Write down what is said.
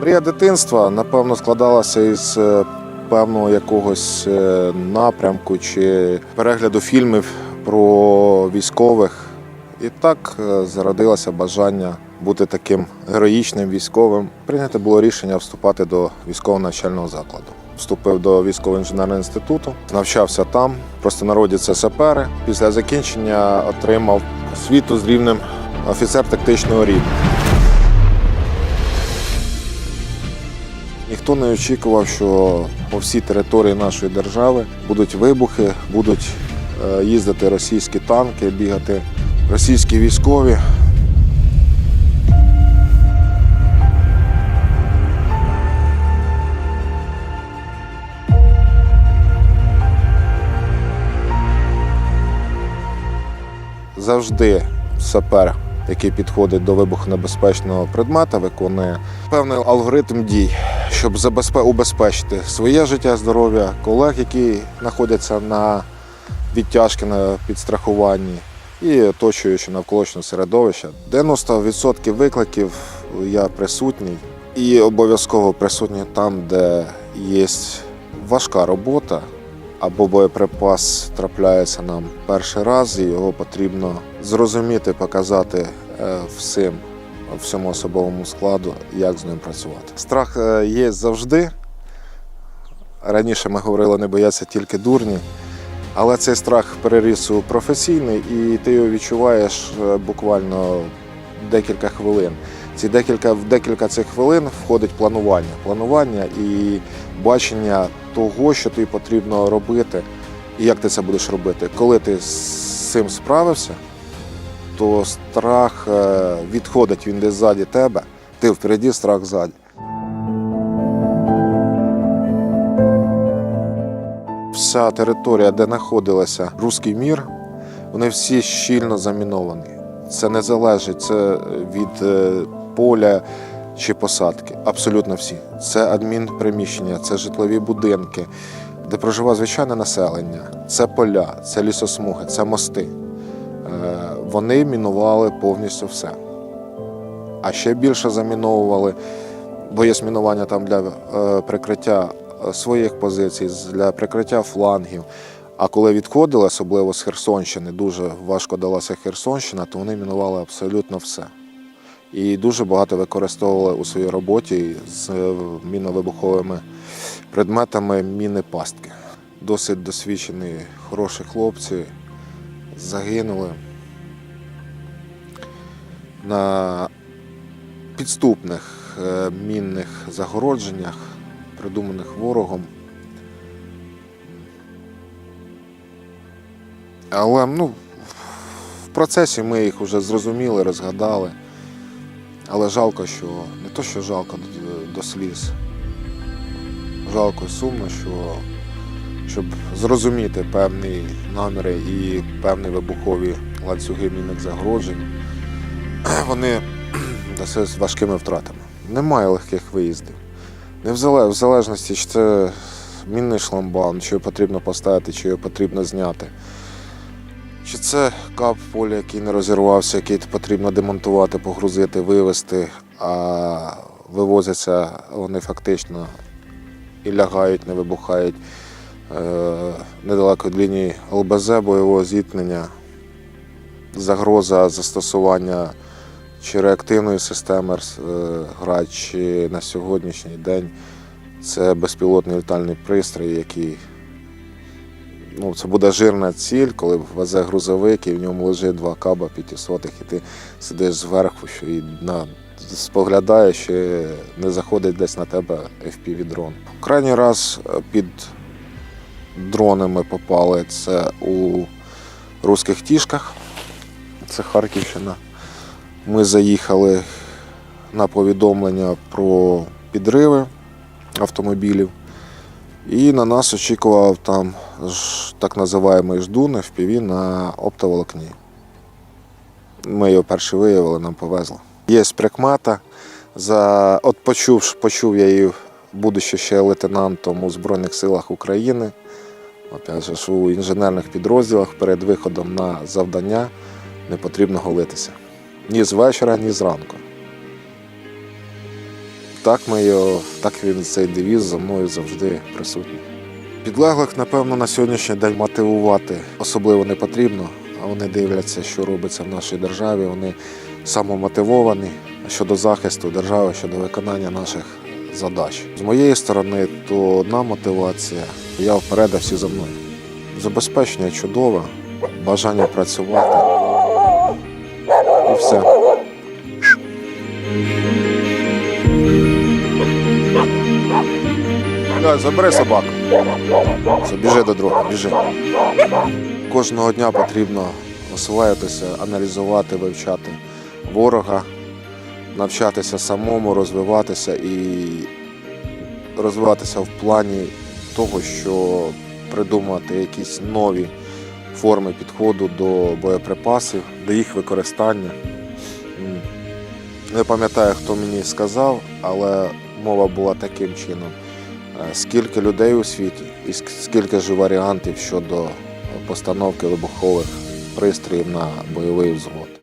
Мрія дитинства, напевно, складалася із е, певного якогось е, напрямку чи перегляду фільмів про військових. І так е, зародилося бажання бути таким героїчним військовим. Прийнято було рішення вступати до військового навчального закладу. Вступив до військово-інженерного інституту, навчався там. Просто народі це сапери. Після закінчення отримав освіту з рівнем офіцер тактичного рівня. Ніхто не очікував, що по всій території нашої держави будуть вибухи, будуть е, їздити російські танки, бігати російські військові. Завжди сапер, який підходить до вибухонебезпечного предмета, виконує певний алгоритм дій, щоб убезпечити своє життя, здоров'я, колег, які знаходяться на відтяжки на підстрахуванні, і оточуючи навколишнього середовища. 90% викликів я присутній і обов'язково присутній там, де є важка робота. Або боєприпас трапляється нам перший раз, і його потрібно зрозуміти, показати е, всім, всьому особовому складу, як з ним працювати. Страх е, є завжди. Раніше ми говорили, не бояться тільки дурні, але цей страх переріс у професійний, і ти його відчуваєш е, буквально декілька хвилин. Ці декілька, в декілька цих хвилин входить планування. Планування і бачення того, що тобі потрібно робити, і як ти це будеш робити. Коли ти з цим справився, то страх е, відходить, він десь ззаді тебе, ти впереді, страх ззаді. Вся територія, де знаходилася руський мір, вони всі щільно заміновані. Це не залежить це від е, поля чи посадки. Абсолютно всі. Це адмінприміщення, це житлові будинки, де проживає звичайне населення, це поля, це лісосмуги, це мости. Вони мінували повністю все. А ще більше заміновували, бо є мінування там для е, прикриття е, своїх позицій, для прикриття флангів. А коли відходили, особливо з Херсонщини, дуже важко далася Херсонщина, то вони мінували абсолютно все. І дуже багато використовували у своїй роботі з е, міновибуховими предметами міни пастки. Досить досвідчені, хороші хлопці загинули на підступних е, мінних загородженнях, придуманих ворогом. Але ну, в процесі ми їх вже зрозуміли, розгадали. Але жалко, що не то, що жалко до, сліз. Жалко і сумно, що щоб зрозуміти певні наміри і певні вибухові ланцюги мінних загороджень, вони досить з важкими втратами. Немає легких виїздів. Не в залежності, чи це мінний шламбаун, чи його потрібно поставити, чи його потрібно зняти. Чи це кап поля, який не розірвався, який потрібно демонтувати, погрузити, вивезти, а вивозяться вони фактично і лягають, не вибухають е, недалеко від лінії ЛБЗ бойового зіткнення, загроза застосування чи реактивної системи е, чи на сьогоднішній день це безпілотний літальний пристрій, який ну, це буде жирна ціль, коли везе грузовик і в ньому лежить два каба 500 і ти сидиш зверху, що і на, споглядаєш, і не заходить десь на тебе FPV дрон. Крайній раз е, під дрони ми попали це у руських тішках, це Харківщина. Ми заїхали на повідомлення про підриви автомобілів. І на нас очікував там так називаємий ждун FPV на оптоволокні. Ми його перші виявили, нам повезло. Є прикмета. За... От почув, почув я її, будучи ще лейтенантом у Збройних силах України. Опять же, у інженерних підрозділах перед виходом на завдання не потрібно голитися. Ні з вечора, ні зранку. Так ми так він цей девіз за мною завжди присутній. Підлеглих, напевно, на сьогоднішній день мотивувати особливо не потрібно, а вони дивляться, що робиться в нашій державі. Вони самомотивовані щодо захисту держави, щодо виконання наших задач. З моєї сторони, то одна мотивація я вперед, а всі за мною. Забезпечення чудове, бажання працювати. Все. Давай, забери собаку. Все, біжи до друга, біжи. Кожного дня потрібно освоїтися, аналізувати, вивчати ворога, навчатися самому, розвиватися і розвиватися в плані того, що придумати якісь нові форми підходу до боєприпасів, до їх використання. Не пам'ятаю, хто мені сказав, але мова була таким чином. Е, Скільки людей у світі і скільки ж варіантів щодо постановки вибухових пристроїв на бойовий взвод.